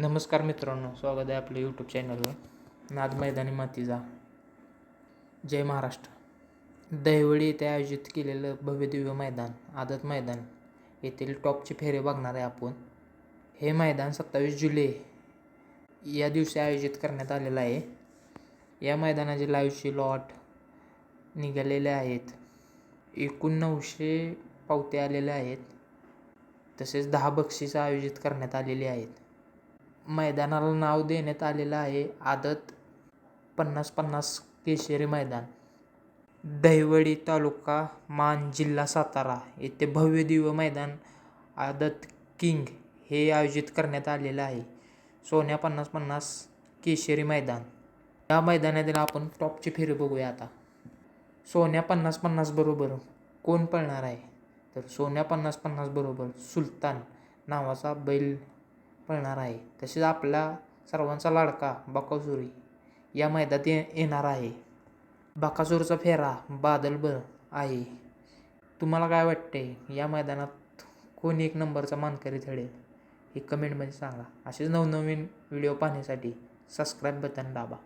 नमस्कार मित्रांनो स्वागत आहे आपल्या यूट्यूब चॅनलवर नाद मैदानी मातीजा जय महाराष्ट्र. दहिवडी येथे आयोजित केलेलं भव्यदिव्य मैदान आदत मैदान येथील टॉपचे फेरे बघणार आहे आपण. हे मैदान सत्तावीस जुलै या दिवशी आयोजित करण्यात आलेलं आहे. या मैदानाचे लाईव्हचे लॉट निघालेले आहेत. एकूण नऊशे पावते आलेले आहेत. तसेच दहा बक्षिसं आयोजित करण्यात आलेली आहेत. मैदानाला नाव देण्यात आलेलं आहे आदत पन्नास पन्नास केशरी मैदान. दहिवडी तालुका मान जिल्हा सातारा येथे भव्य दिव्य मैदान आदत किंग हे आयोजित करण्यात आलेलं आहे. सोन्या पन्नास पन्नास केशरी मैदान. या मैदानातील आपण टॉपची फेरी बघूया आता. सोन्या पन्नास पन्नास बरोबर कोण पळणार आहे? तर सोन्या पन्नास पन्नास बरोबर सुलतान नावाचा बैल पळणार आहे. तसेच आपला सर्वांचा लाडका बकासुरी या मैदानात ये येणार आहे. बकासूरचा फेरा बादलभर आहे. तुम्हाला काय वाटते या मैदानात कोण एक नंबरचा मानकरी ठरेल? हे कमेंटमध्ये सांगा. असेच नवनवीन व्हिडिओ पाहण्यासाठी सबस्क्राईब बटन दाबा.